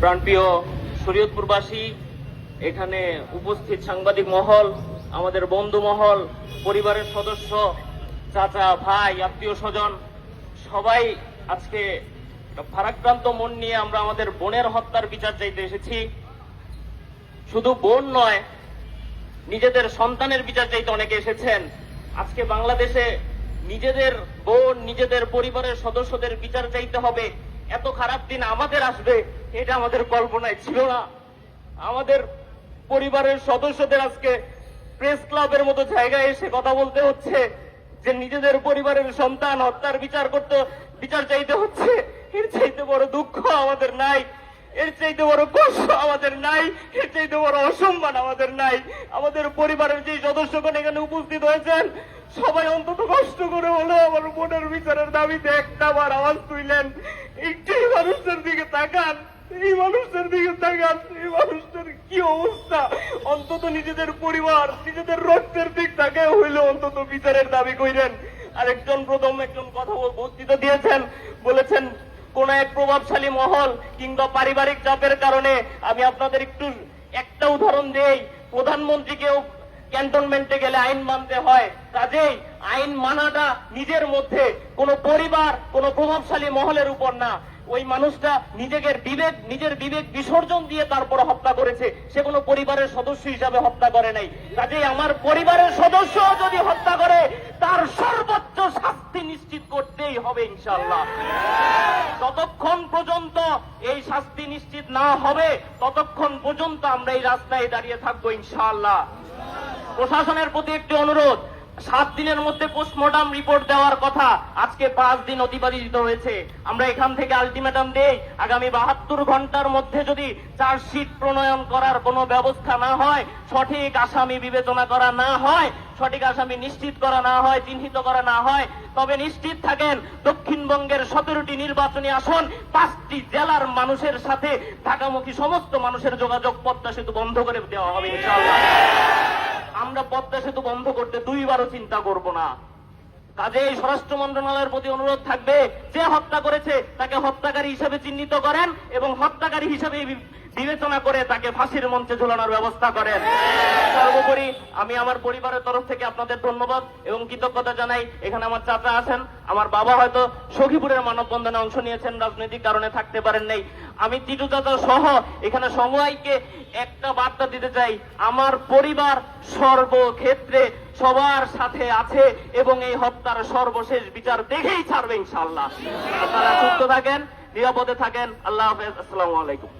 প্রাণপ্রিয় শরীয়তপুরবাসী, এখানে উপস্থিত সাংবাদিক মহল, আমাদের বন্ধু মহল, পরিবারের সদস্য, চাচা, ভাই, আত্মীয় স্বজন, সবাই আজকে ভারাক্রান্ত মন নিয়ে আমরা আমাদের বোনের হত্যার বিচার চাইতে এসেছি। শুধু বোন নয়, নিজেদের সন্তানের বিচার চাইতে অনেকে এসেছেন। আজকে বাংলাদেশে নিজেদের বোন, নিজেদের পরিবারের সদস্যদের বিচার চাইতে হবে। এত খারাপ দিন আমাদের আসবে, এটা আমাদের কল্পনায় ছিল না। আমাদের পরিবারের সদস্যদের আজকে প্রেস ক্লাবের মতো জায়গায় এসে কথা বলতে হচ্ছে, যে নিজেদের পরিবারের সন্তান হত্যার বিচার করতে, বিচার চাইতে হচ্ছে, এর চাইতে বড় দুঃখ আমাদের নাই। এর চাইতে বড় কষ্ট আমাদের নাই, এর চাইতে বড় অসম্মান আমাদের নাই। আমাদের পরিবারের যে সদস্যগণ এখানে উপস্থিত হয়েছেন, সবাই অন্তত কষ্ট করে হলেও আমার বোনের বিচারের দাবিতে একটা বার আওয়াজ তুইলেন একটি মানুষের দিকে তাকান, এই মানুষের দিকে তাকান, এই মানুষটার কি অবস্থা? অন্তত নিজেদের পরিবার, নিজেদের রক্তের দিক তাকে হইলেও অন্তত বিচারের দাবি কইরেন। আরেকজন প্রথম একজন কথা বক্তৃতা দিয়েছেন, বলেছেন কোন এক প্রভাবশালী মহল কিংবা পারিবারিক চাপের কারণে আমি আপনাদের একটু, একটা উদাহরণ দেই। প্রধানমন্ত্রীকেও ক্যান্টনমেন্টে গেলে আইন মানতে হয়। কাজেই আইন মানাটা নিজের মধ্যে, কোনো পরিবার, কোনো প্রভাবশালী মহলের উপর না। ওই মানুষটা নিজেদের বিবেক, নিজের বিবেক বিসর্জন দিয়ে তারপর হত্যা করেছে। সে কোনো পরিবারের সদস্য হিসাবে হত্যা করে নাই। কাজেই আমার পরিবারের সদস্য যদি হত্যা করে, তার সর্বোচ্চ শাস্তি নিশ্চিত করতেই হবে ইনশাল্লাহ ততক্ষণ পর্যন্ত এই শাস্তি নিশ্চিত না হবে, ততক্ষণ পর্যন্ত আমরা এই রাস্তায় দাঁড়িয়ে থাকব ইনশাল্লাহ প্রশাসনের প্রতি একটি অনুরোধ সাত দিনের মধ্যে পোস্টমর্টম রিপোর্ট দেওয়ার কথা আজকে পাঁচ দিন অতিবাদিত হয়েছে। আমরা এখান থেকে আলটিমেটাম দেই, আগামী বাহাত্তর ঘণ্টার মধ্যে যদি চার্জশিট প্রণয়ন করার কোনো ব্যবস্থা না হয়, সঠিক আসামি বিবেচনা করা না হয়, সঠিক আসামি নিশ্চিত করা না হয়, চিহ্নিত করা না হয়, তবে নিশ্চিত থাকেন দক্ষিণবঙ্গের সতেরোটি নির্বাচনী আসন, পাঁচটি জেলার মানুষের সাথে ঢাকামুখী সমস্ত মানুষের যোগাযোগ পদ্মা সেতু বন্ধ করে দেওয়া হবে, ইনশাআল্লাহ। আমরা পদ্মা সেতু বন্ধ করতে দুইবারও চিন্তা করব না। কাজেই স্বরাষ্ট্র মন্ত্রণালয়ের প্রতি অনুরোধ থাকবে, যে হত্যা করেছে তাকে হত্যাকারী হিসেবে চিহ্নিত করেন এবং হত্যাকারী হিসেবে বিবেচনা করে তাকে ফাঁসির মঞ্চে ঝুলানোর ব্যবস্থা করেন। সর্বোপরি আমি আমার পরিবারের তরফ থেকে আপনাদের ধন্যবাদ এবং কৃতজ্ঞতা জানাই। এখানে আমার চাচা আছেন। আমার বাবা হয়তো সখীপুরের মানববন্ধনে অংশ নিয়েছেন, রাজনৈতিক কারণে থাকতে পারেন নাই। আমি টিটু দাদা সহ এখানে সবাইকে একটা বার্তা দিতে চাই। আমার পরিবার সর্বক্ষেত্রে সবার সাথে আছে এবং এই হত্যার সর্বশেষ বিচার দেখেই ছাড়বে ইনশাল্লাহ আপনারা সুস্থ থাকেন, নিরাপদে থাকেন। আল্লাহ হাফেজ। আসসালামু আলাইকুম।